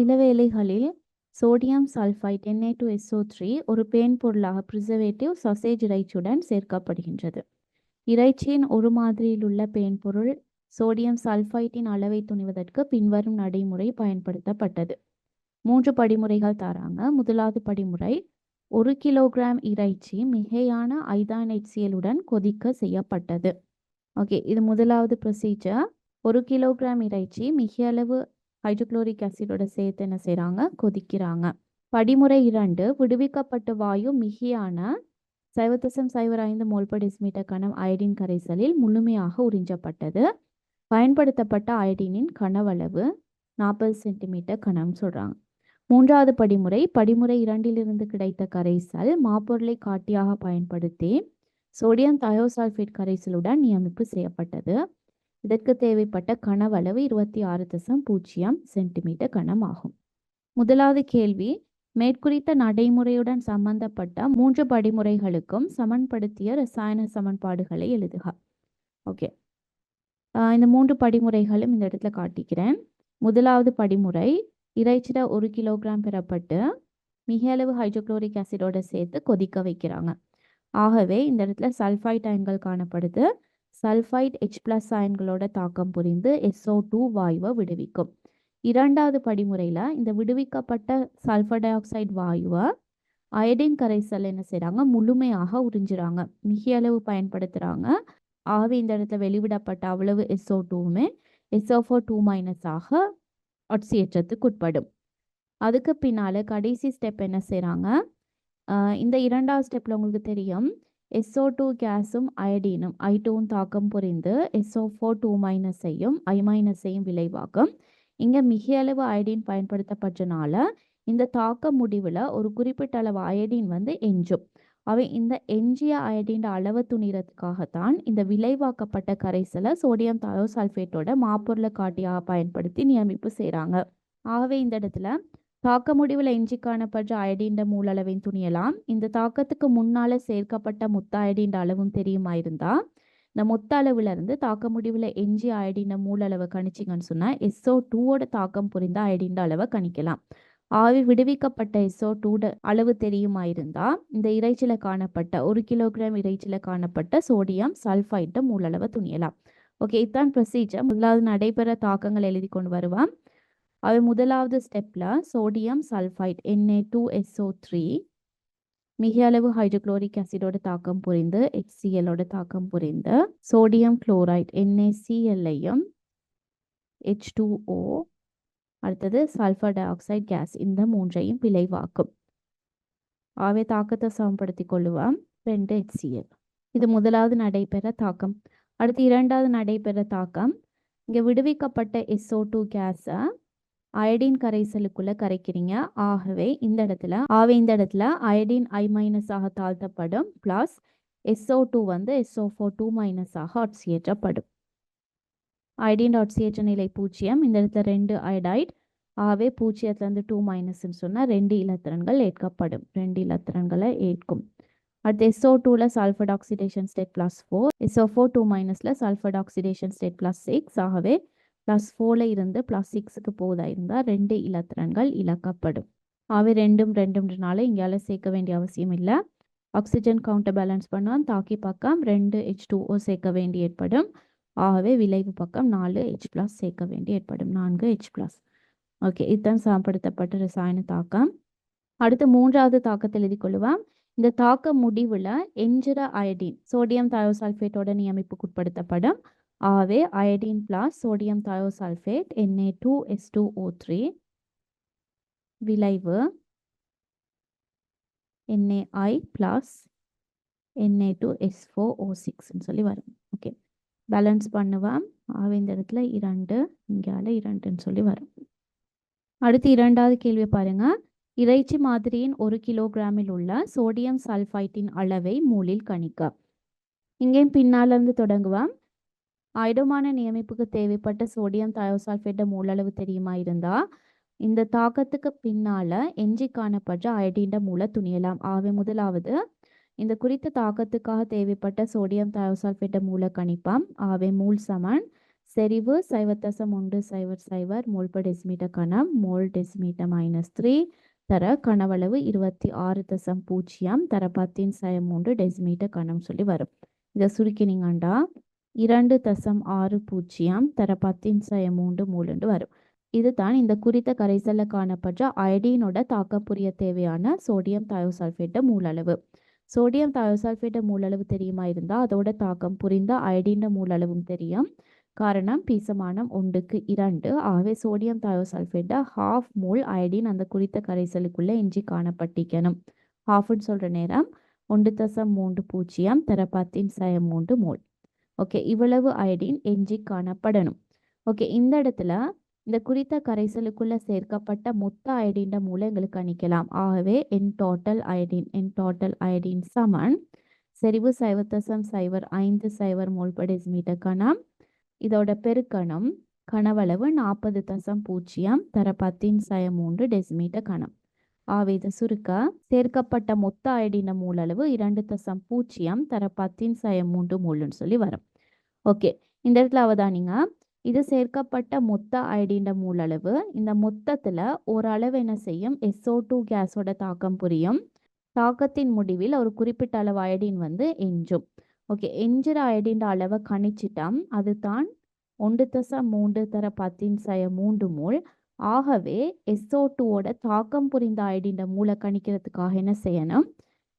சில வேளைகளில் sodium sulphide Na2SO3 ஒரு பேன் பொருளாக ப்ரிசர்வேட்டிவ் சசேஜ் இறைச்சியுடன் சேர்க்கப்படுகின்றது. இறைச்சியின் ஒரு மாதிரியில் உள்ள பேன் பொருள் சோடியம் சல்ஃபைட்டின் அளவை துணிவதற்கு பின்வரும் நடைமுறை பயன்படுத்தப்பட்டது. மூன்று படிமுறைகள் தராங்க. முதலாவது படிமுறை ஒரு கிலோகிராம் இறைச்சி மிகையான ஐதான் எச்சியலுடன் கொதிக்க செய்யப்பட்டது. ஓகே இது முதலாவது ப்ரொசீஜர் ஒரு கிலோகிராம் இறைச்சி மிக அளவு ஹைட்ரோக்ளோரிக் ஆசிடோட சேர்த்து என்ன செய்கிறாங்க கொதிக்கிறாங்க. படிமுறை இரண்டு விடுவிக்கப்பட்ட வாயு மிகியான சைவ தசம் சைவர் ஐந்து மோல் அயடின் கரைசலில் முழுமையாக உறிஞ்சப்பட்டது. பயன்படுத்தப்பட்ட அயடினின் கனவளவு நாற்பது சென்டிமீட்டர் கணம் சொல்கிறாங்க மூன்றாவது படிமுறை படிமுறை இரண்டிலிருந்து கிடைத்த கரைசல் மாப்பொருளை காட்டியாக பயன்படுத்தி சோடியம் தயோசால்ஃபேட் கரைசலுடன் நியமிப்பு செய்யப்பட்டது. இதற்கு தேவைப்பட்ட கனவளவு இருபத்தி ஆறு தசம் பூஜ்ஜியம் சென்டிமீட்டர் கனம் ஆகும் முதலாவது கேள்வி மேற்குறித்த நடைமுறையுடன் சம்பந்தப்பட்ட மூன்று படிமுறைகளுக்கும் சமன்படுத்திய ரசாயன சமன்பாடுகளை எழுதுக. ஓகே இந்த மூன்று படிமுறைகளும் இந்த இடத்துல காட்டிக்கிறேன். முதலாவது படிமுறை இறைச்சிட ஒரு கிலோகிராம் பெறப்பட்டு மிக அளவு ஹைட்ரோக்ளோரிக் ஆசிடோட சேர்த்து கொதிக்க வைக்கிறாங்க. ஆகவே இந்த இடத்துல சல்ஃபைட் அயன்கள் காணப்படுது. சல்ஃபைட் H பிளஸ் அயன்களோட தாக்கம் புரிந்து SO டூ வாயுவை விடுவிக்கும். இரண்டாவது படிமுறையில் இந்த விடுவிக்கப்பட்ட சல்ஃபர் டை ஆக்சைடு வாயுவை அயடின் கரைசல் என்ன செய்கிறாங்க முழுமையாக உறிஞ்சுறாங்க. மிக அளவு பயன்படுத்துகிறாங்க ஆவி இந்த இடத்துல வெளிவிடப்பட்ட அவ்வளவு எஸ்ஓ டூவுமே எஸ்ஓஃபோ ஃபோர் டூ மைனஸாக ஒட்சியேற்றத்துக்கு உட்படும். அதுக்கு பின்னால் கடைசி ஸ்டெப் என்ன செய்கிறாங்க இந்த இரண்டாவது ஸ்டெப்பில் உங்களுக்கு தெரியும். SO டூ கேஸும் அயடீனும் ஐ தாக்கம் புரிந்து SO ஃபோர் டூ மைனஸையும் ஐ மைனஸையும் விளைவாக்கும் இங்கே மிக அளவு அயடின் பயன்படுத்தப்பட்டனால இந்த தாக்க முடிவில் ஒரு குறிப்பிட்ட அளவு அயடின் வந்து எஞ்சும். அவை இந்த எஞ்சிய அயடின் அளவு துணிறதுக்காகத்தான் இந்த விளைவாக்கப்பட்ட கரைசலை சோடியம் தயோசல்ஃபேட்டோட மாப்பொருளை காட்டியாக பயன்படுத்தி நியமிப்பு செய்கிறாங்க ஆகவே இந்த இடத்துல தாக்க முடிவில் எஞ்சி காணப்பட்ட அயடின்ற மூலளவின் துணியலாம் இந்த தாக்கத்துக்கு முன்னால சேர்க்கப்பட்ட முத்த அயடின்ற அளவும் தெரியுமா இருந்தா? இந்த மொத்த அளவுல இருந்து தாக்க முடிவில் எஞ்சி அயடின் மூலளவை கணிச்சிங்கன்னு சொன்னா எஸ்ஓ டூவோட தாக்கம் புரிந்த அயடின்ற அளவை கணிக்கலாம். ஆவி விடுவிக்கப்பட்ட எஸ்ஓ டூட அளவு தெரியுமா இருந்தா? இந்த இறைச்சில காணப்பட்ட ஒரு கிலோகிராம் இறைச்சில காணப்பட்ட சோடியம் சல்ஃபைட்டை மூலளவை துணியலாம் ஓகே இதுதான் ப்ரொசீஜர் முதலாவது நடைபெற தாக்கங்கள் எழுதி கொண்டு வருவான் அவை முதலாவது ஸ்டெப்பில் sodium sulphite N A two S O three மிக அளவு ஹைட்ரோக்ளோரிக் ஆசிடோட தாக்கம் புரிந்து HCl-ஓட தாக்கம் புரிந்து சோடியம் குளோரைட் என்ஏசிஎல்லையும் ஹெச் டூ ஓ அடுத்தது சல்ஃபர் டை ஆக்சைடு கேஸ் இந்த மூன்றையும் விளைவாக்கும் ஆவே தாக்கத்தை சமப்படுத்தி கொள்ளுவோம். ரெண்டு ஹெச்சிஎல் இது முதலாவது நடைபெற தாக்கம். அடுத்து இரண்டாவது நடைபெற தாக்கம். இங்கே விடுவிக்கப்பட்ட எஸ்ஓ டூ கேஸை அயடின் கரைசலுக்குள்ள கரைக்கிறீங்க. ஆகவே இந்த இடத்துல ஆகவே இந்த இடத்துல அயடின் ஐ மைனஸ் ஆக தாழ்த்தப்படும். பிளஸ் எஸ்ஓ டூ வந்து S O four two minus ஆக ஆட்சியேற்றப்படும் அயடின் ஆட்சியேற்ற நிலை பூஜ்ஜியம். இந்த இடத்துல ரெண்டு அயடைட் ஆகவே பூஜ்ஜியத்துலேருந்து டூ மைனஸ்ன்னு சொன்னால் ரெண்டு இலத்திரன்கள் ஏற்கப்படும். ரெண்டு இலத்திரன்களை ஏற்கும். அடுத்து எஸ்ஓ டூவில் sulphur oxidation state plus four S O four two மைனஸில் சல்ஃபர்ட் ஆக்சிடேஷன் ஸ்டேட் ப்ளஸ் சிக்ஸ் ஆகவே ப்ளஸ் ஃபோரில் இருந்து ப்ளஸ் சிக்ஸுக்கு போதா இருந்தால் ரெண்டு இலத்திரன்கள் இழக்கப்படும். ஆகவே ரெண்டும் ரெண்டும்ன்றனால இங்கால சேர்க்க வேண்டிய அவசியம் இல்லை. ஆக்சிஜன் கவுண்டை பேலன்ஸ் பண்ணால் தாக்கி பக்கம் ரெண்டு ஹெச் டூ ஓ சேர்க்க வேண்டி ஏற்படும். ஆகவே விளைவு பக்கம் நாலு ஹெச் ப்ளஸ் சேர்க்க வேண்டி ஏற்படும். நான்கு ஹெச் ப்ளஸ் ஓகே இதுதான் சாம்படுத்தப்பட்ட ரசாயன தாக்கம். அடுத்து மூன்றாவது தாக்கத்தை எழுதி கொள்ளுவோம். இந்த தாக்க முடிவில் எஞ்சிர அயடின் சோடியம் தயோசல்ஃபேட்டோட நியமிப்புக்கு உட்படுத்தப்படும். ஆகவே iodine plus sodium thiosulphate N A two S two O three விளைவு NaI plus N A two S four O சிக்ஸ்ன்னு சொல்லி வரும். ஓகே பேலன்ஸ் பண்ணுவேன் ஆகவே இந்த இடத்துல இரண்டு இங்கால இரண்டுன்னு சொல்லி வரும். அடுத்து இரண்டாவது கேள்வி பாருங்க. இறைச்சி மாதிரியின் ஒரு கிலோகிராமில் உள்ள சோடியம் சல்ஃபைட்டின் அளவை மூலில் கணிக்க. இங்கேயும் பின்னால இருந்து தொடங்குவேன் ஆயுடமான நியமிப்புக்கு தேவைப்பட்ட சோடியம் தயோசல்ஃபேட்ட மூலளவு தெரியுமா இருந்தா? இந்த தாக்கத்துக்கு பின்னால எஞ்சி காணப்பட்ட அயடின்ற மூல துணியலாம். ஆகவே முதலாவது இந்த குறித்த தாக்கத்துக்காக தேவைப்பட்ட சோடியம் தயோசல்ஃபேட்ட மூல கணிப்பம். ஆகவே மூல் சமன் செறிவு சைவர் தசம் ஒன்று சைவர் சைவர் மோல் பர் டெசிமீட்டர் கணம் மோல் டெசிமீட்டர் மைனஸ் த்ரீ தர கனவளவு இருபத்தி ஆறு தசம் பூஜ்ஜியம் தர பத்தின் சய மூன்று டெசிமீட்டர் கணம் சொல்லி வரும். இதை சுருக்கினீங்கண்டா? இரண்டு தசம் ஆறு பூஜ்ஜியம் தர பத்தின் சய மூன்று மூலுண்டு வரும். இதுதான் இந்த குறித்த கரைசலில் காணப்பட்ட அயடீனோட தாக்கம் புரிய தேவையான சோடியம் தயோசல்ஃபேட்ட மூலளவு. சோடியம் தயோசல்ஃபேட்ட மூலளவு தெரியுமா இருந்தால் அதோட தாக்கம் புரிந்த அயடீன மூலளவும் தெரியும். காரணம் பீசமானம் ஒன்றுக்கு இரண்டு. ஆகவே சோடியம் தயோசல்ஃபேட்டை ஹாஃப் மூல் அயடின் அந்த குறித்த கரைசலுக்குள்ளே எஞ்சி காணப்பட்டிக்கணும். ஹாஃப்னு சொல்கிற நேரம் ஒன்று தசம் மூன்று பூஜ்ஜியம் தர பத்தின் சய மூன்று மூல் ஓகே இவ்வளவு அயடின் எஞ்சி காணப்படணும். ஓகே இந்த இடத்துல இந்த குறித்த கரைசலுக்குள்ள சேர்க்கப்பட்ட மொத்த அயடின் மூலம் எங்களுக்கு கணிக்கலாம் ஆகவே N total iodine N total iodine சமன். செறிவு சைவர் தசம் சைவர் ஐந்து சைவர் மோல் per கணம். இதோட பெருக்கணம் கனவளவு நாற்பது தசம் பூஜ்ஜியம் தர பத்தின் சய மூன்று டெசிமீட்டர் கணம். ஆகவே இதை சுருக்க சேர்க்கப்பட்ட மொத்த அயடின மூலளவு இரண்டு தசம் பூஜ்ஜியம் தர பத்தின் சய மூன்று மூலுன்னு சொல்லி வரும். ஓகே. இந்த இடத்துல அவதானிங்க. இது சேர்க்கப்பட்ட மொத்த அயடின மூலளவு. இந்த மொத்தத்தில் ஓரளவு என்ன செய்யும்? எஸ்ஓ டூ கேஸோட தாக்கம் புரியும். தாக்கத்தின் முடிவில் ஒரு குறிப்பிட்ட அளவு அயடின் வந்து எஞ்சும். ஓகே. எஞ்சிற அயடின்ற அளவை கணிச்சிட்டோம். அதுதான் ஒன்று தசம் மூன்று தர பத்தின் சய மூன்று மூல். ஆகவே எஸ்ஓ டூவோட தாக்கம் புரிந்த அயடின்ற மூளை கணிக்கிறதுக்காக என்ன செய்யணும்?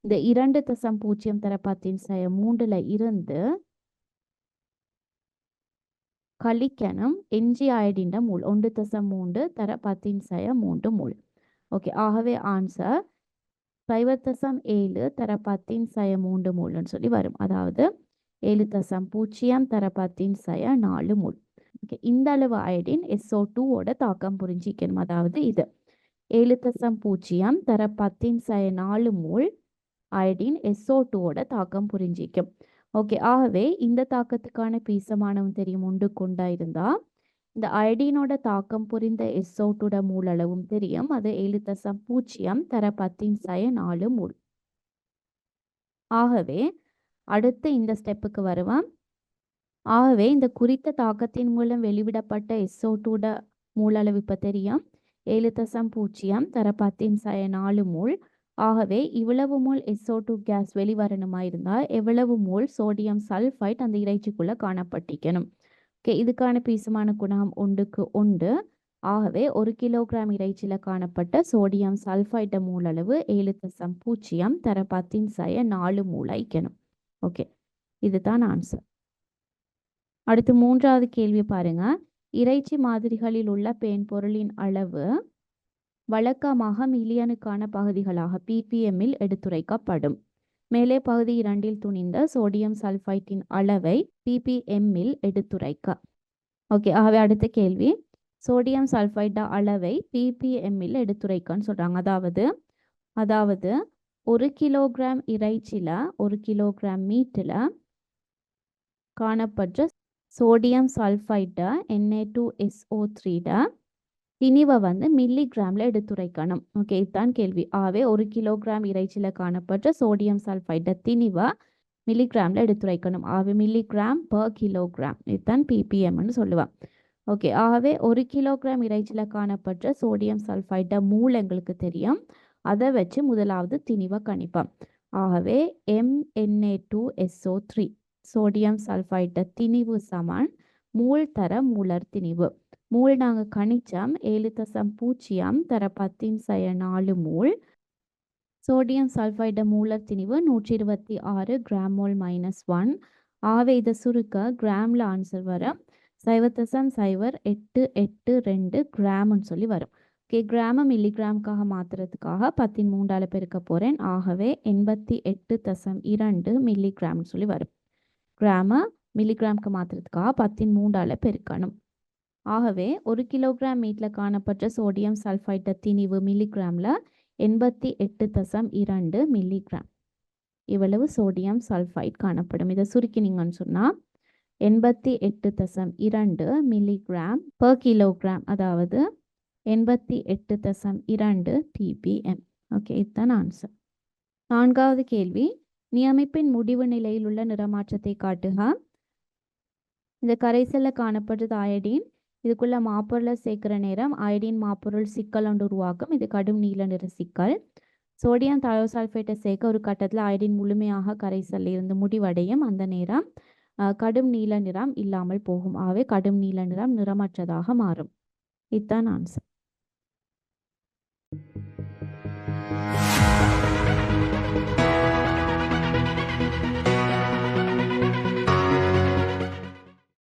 இந்த இரண்டு தசம் பூஜ்ஜியம் தர பத்தின் சய மூன்றில் இருந்து கழிக்கணும் எஞ்சி அயடின் மூல் ஒன்று தசம் மூன்று தர பத்தின் சய மூன்று மூல் ஓகே ஆகவே ஆன்சர் சைவர் தசம் ஏழு தர பத்தின் சய மூன்று மூல்னு சொல்லி வரும். அதாவது ஏழு தசம் பூஜ்ஜியம் தர பத்தின் சய நாலு மூல் ஓகே இந்த அளவு அயடின் எஸ்ஓ டூவோட தாக்கம் புரிஞ்சிக்கணும். அதாவது இது ஏழு தசம் பூஜ்ஜியம் தர பத்தின் சய நாலு மூல் அயடின் எஸ்ஓ டூவோட தாக்கம் புரிஞ்சிக்கும். ஓகே. ஆகவே இந்த தாக்கத்துக்கான பீசமானவன் தெரியும் உண்டு கொண்டா இருந்தா. இந்த அயடினோட தாக்கம் புரிந்த எஸ்ஓட்டோட மூலளவும் தெரியும். அது ஏழு தசம் பூஜ்ஜியம் தர பத்தின் சய நாலு மூல். ஆகவே அடுத்து இந்த ஸ்டெப்புக்கு வருவான் ஆகவே இந்த குறித்த தாக்கத்தின் மூலம் வெளிவிடப்பட்ட எஸ்ஓட்டோட மூலளவு இப்போ தெரியும். ஏழு தசம் பூஜ்ஜியம் தர பத்தின் சய நாலு மூல். ஆகவே இவ்வளவு mole S O two gas வெளிவரணுமா இருந்தால் எவ்வளவு மோல் சோடியம் சல்ஃபைட் அந்த இறைச்சிக்குள்ளே காணப்பட்டிக்கணும் ஓகே இதுக்கான பீசுமான குணம் ஒன்றுக்கு ஒன்று. ஆகவே ஒரு கிலோகிராம் இறைச்சியில் காணப்பட்ட சோடியம் சல்ஃபைட்ட மூலளவு ஏழு தசம் பூஜ்ஜியம் தர பத்தின் சய நாலு மூளைக்கணும் ஓகே இதுதான் ஆன்சர் அடுத்து மூன்றாவது கேள்வி பாருங்க. இறைச்சி மாதிரிகளில் உள்ள பேன் பொருளின் அளவு வழக்கமாக மில்லியனுக்கான பகுதிகளாக பிபிஎம்மில் எடுத்துரைக்கப்படும். மேலே பகுதி இரண்டில் துணிந்த சோடியம் சல்ஃபைட்டின் அளவை பிபிஎம்மில் எடுத்துரைக்க. ஓகே ஆகவே அடுத்த கேள்வி. சோடியம் சல்ஃபைட் அளவை பிபிஎம்மில் எடுத்துரைக்கன்னு சொல்கிறாங்க அதாவது அதாவது ஒரு கிலோகிராம் இறைச்சியில் ஒரு கிலோகிராம் மீட்டில் காணப்படுற sodium சல்ஃபைட்டை N A two S O த்ரீட திணிவை வந்து மில்லிகிராமில் எடுத்துரைக்கணும். ஓகே இதுதான் கேள்வி. ஆகவே ஒரு கிலோகிராம் இறைச்சியில் காணப்பட்ட சோடியம் சல்ஃபைட்டை திணிவை மில்லிகிராமில் எடுத்துரைக்கணும். ஆகவே மில்லிகிராம் பர் கிலோகிராம் இதுதான் பிபிஎம்னு சொல்லுவான் ஓகே ஆகவே ஒரு கிலோகிராம் இறைச்சியில் காணப்பட்ட சோடியம் சல்ஃபைட்டை மூல் எங்களுக்கு தெரியும். அதை வச்சு முதலாவது திணிவை கணிப்போம். ஆகவே M N A two S O three sodium சல்ஃபைட்டை திணிவு சமான் மூல் தர மூலர் திணிவு. மூல் நாங்கள் கணிச்சம் ஏழு தசம் பூஜ்ஜியம் தர பத்தின் சய நாலு மூல். சோடியம் சல்ஃபைட மூலர் திணிவு நூற்றி இருபத்தி ஆறு கிராம் மோல் மைனஸ் ஒன். ஆவே இதை சுருக்க கிராமில் ஆன்சர் வரும். சைவத்தசம் சைவர் எட்டு எட்டு ரெண்டு கிராம்னு சொல்லி வரும். ஓகே கிராம மில்லிகிராமுக்காக மாற்றுறதுக்காக பத்தின் மூன்றால் பெருக்க போகிறேன் ஆகவே எண்பத்தி எட்டு தசம் இரண்டு மில்லிகிராம்னு சொல்லி வரும். கிராம மில்லிகிராமுக்கு மாற்றுறதுக்காக பத்தின் மூன்றால் பெருக்கணும். ஆகவே ஒரு கிலோகிராம் மீட்டில் காணப்பட்ட சோடியம் சல்ஃபைட்ட திணிவு மில்லிகிராமில் எண்பத்தி எட்டு தசம் இரண்டு மில்லிகிராம். இவ்வளவு சோடியம் சல்ஃபைட் காணப்படும். இதை சுருக்கினீங்கன்னு சொன்னால் எண்பத்தி எட்டு தசம் இரண்டு மில்லிகிராம் பர் கிலோகிராம் அதாவது எண்பத்தி எட்டு தசம் இரண்டு பிபிஎம் ஓகே இதுதான் ஆன்சர் நான்காவது கேள்வி. நியமிப்பின் முடிவு நிலையில் உள்ள நிறமாற்றத்தை காட்டுக. இந்த கரைசலில் காணப்படுறது அயடின் இதுக்குள்ள மாப்பொருளை சேர்க்கிற நேரம் அயடின் மாப்பொருள் சிக்கல் ஒன்று உருவாக்கும். இது கடும் நீல நிற சிக்கல். சோடியம் தயோசல்ஃபேட்டை சேர்க்க ஒரு கட்டத்தில் அயடின் முழுமையாக கரைசல் இருந்து முடிவடையும் அந்த நேரம். கடும் நீல நிறம் இல்லாமல் போகும். ஆகவே கடும் நீல நிறம் நிறமற்றதாக மாறும். இதுதான் ஆன்சர்